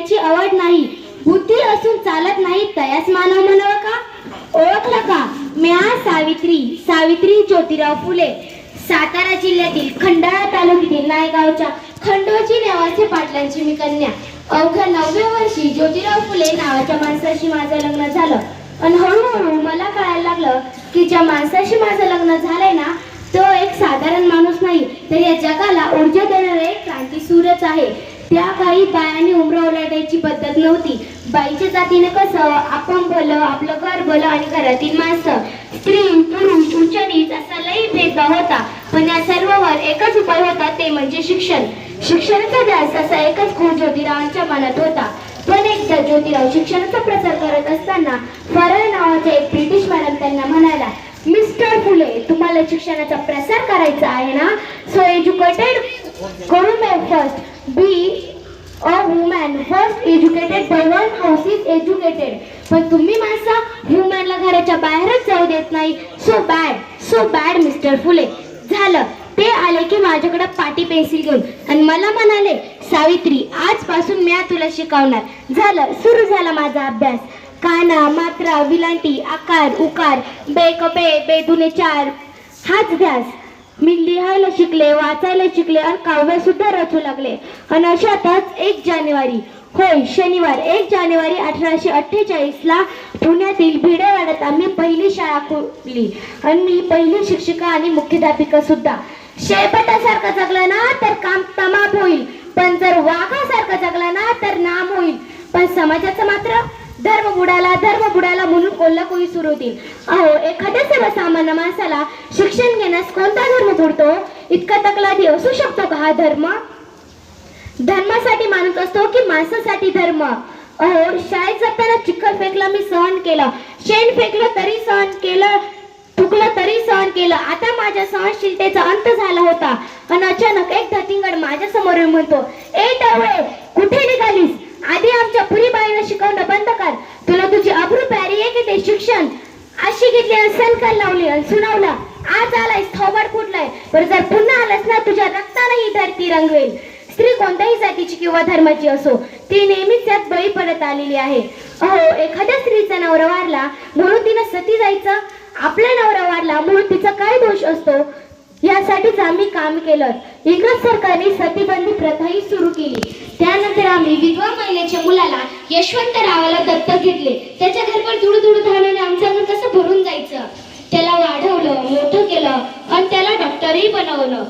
लिहायची आवड नाही. बुद्धी असून चालत नाही तयास मानव म्हणावं का? ओळखलं का? म्या सावित्री सावित्री ज्योतिराव फुले. सातारा जिल्ह्यातील खंडाळा तालुक्यातील नायगावच्या खंडोजी नावाचे पाटलांची मी कन्या. अवघ्या नवव्या वर्षी ज्योतिराव फुले नावाच्या माणसाशी माझं लग्न झालं. आणि हळूहळू मला कळायला लागलं की ज्या माणसाशी माझं लग्न झालंय ना तो एक साधारण माणूस नाही. तर या जगाला ऊर्जा देणारा एक क्रांती सूरच आहे. त्या काही बायांनी उमरा ओलाटायची पद्धत नव्हती. बाईच्या जातीने कसं आपण भलं आपलं घर भलं आणि घरातील माणसं. स्त्री पुरुष उच्च नीच असा लई भेदभाव होता. पण या सर्वांवर एकच उपाय होता ते म्हणजे शिक्षण. शिक्षणाचा ध्यास असा एकच गुण ज्योतिरावांच्या मनात होता. पण एकदा ज्योतिराव शिक्षणाचा प्रसार करत असताना फरळ नावाचा एक ब्रिटिश मॅडम त्यांना म्हणाला मिस्टर फुले तुम्हाला शिक्षणाचा प्रसार करायचा आहे ना? सो एज्युकेटेड करून first be a woman first educated by one house is educated पण तुम्ही माणसा ह्युमॅनला घराच्या बाहेरच जाऊ देत नाही. So bad so bad mister Phule. झालं. ते आले की माझ्याकडे पाटी पेन्सिल घेऊन. आणि मला म्हणाले सावित्री आजपासून मी तुला शिकवणार. झालं. सुरू झाला माझा अभ्यास. काना मात्रा विलांटी आकार उकार बे कपे बेदुने चार. हाच ध्यास मी लिहायला शिकले वाचायला शिकले आणि काव्य सुद्धा रचू लागले. आणि अशातच एक जानेवारी होय शनिवार एक जानेवारी अठराशे अठ्ठेचाळीसला पुण्यातील भिडेवाड्यात आम्ही पहिली शाळा खोली आणि मी पहिली शिक्षिका आणि मुख्याध्यापिका सुद्धा. शेपटासारखं जगलं ना तर काम तमाप होईल. पण जर वाघासारखं जगलं ना तर नाम होईल. पण समाजाचं मात्र धर्म बुडाला धर्म बुडाला म्हणून कोल्हा कोल्हाकोळी सुरू होतील अहो एखाद्या सर्वसामान्य माणसाला शिक्षण घेण्यास कोण पुरतो इतका तकलादी असू शकतो का हा धर्म? धर्मासाठी माणूस असतो की माणसासाठी धर्म? अहो शाळेत जाताना चिखल फेकला मी सहन केलं. शेण फेकलं तरी सहन केलं थुकलं तरी सहन केलं. आता माझ्या सहनशीलतेचा अंत झाला होता. आणि अचानक एक धतिंगड माझ्यासमोर म्हणतो ए टवळे कुठे निघालीस? आधी आमच्या पुरीबाईनं शिकवणं बंद कर. तुला तुझी अब्रू प्यारी आहे की ते शिक्षण? अशी घेतली आणि कर लावली आणि सुनावला. आज आलाय थोबड फुटलाय. बरं जर पुन्हा आलास ना तुझ्या रक्ताने ही धरती रंगवेल. स्त्री कोणत्याही जातीची किंवा धर्माची असो ती नेहमीच त्यात बळी पडत आलेली आहे. अहो एखाद्या स्त्रीचा नवरा वारला म्हणून तिनं सती जायचं? आपला नवरा वारला म्हणून तिचा काय दोष असतो? यासाठीच आम्ही काम केलं. इंग्रज सरकारने सतीबंदी प्रथाही सुरू केली. त्यानंतर आम्ही विधवा महिलेच्या मुलाला यशवंतरावाला दत्तक घेतले. त्याच्या घरवर धुडधुड धावण्याने आमचं अंगण कसं भरून जायचं? त्याला वाढवलं मोठं केलं आणि त्याला डॉक्टरही बनवलं.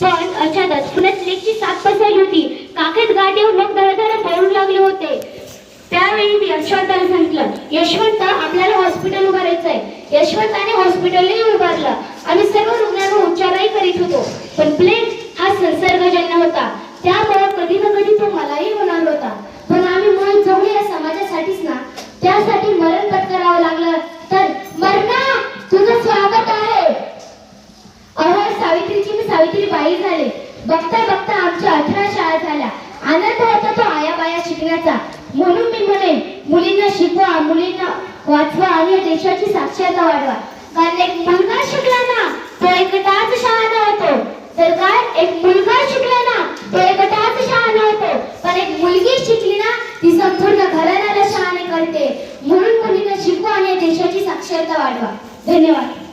पण अचानक पुण्यात लेकची साथ पसरली होती. काखेत गाठ येऊन मग धडधड पळू लागले होते. त्यावेळी मी यशवंताला सांगितलं यशवंत आपल्याला हॉस्पिटल उभारायचं आहे यशवंताने हॉस्पिटलही उभारलं आणि सर्व रुग्णांना उपचारही करीत होतो पण प्लेग हा संसर्गजन्य होता त्यामुळे कधी ना कधी तो मलाही होणार होता पण आम्ही मन जवळ या समाजासाठीच ना त्यासाठी मरण पत्करावं लागलं तर मरणा तुझं स्वागत आहे अहो सावित्रीची मी सावित्री बाई झाले. बघता बघता आमच्या अठरा शाळा झाल्या. आनंद होता तो आया बाया शिकण्याचा. म्हणून मी म्हणेन मुलींना शिकवा मुलींना वाचवा आणि देशाची साक्षरता वाढवा. कारण एक मुलगा शिकला ना तो एकटाच शहाणा होतो. तर काय? एक मुलगा शिकला ना तो एकटाच शहाणा होतो. पण एक मुलगी शिकली ना ती संपूर्ण घराण्याला शहाणे करते. म्हणून मुलींना शिकवा आणि देशाची साक्षरता वाढवा. धन्यवाद.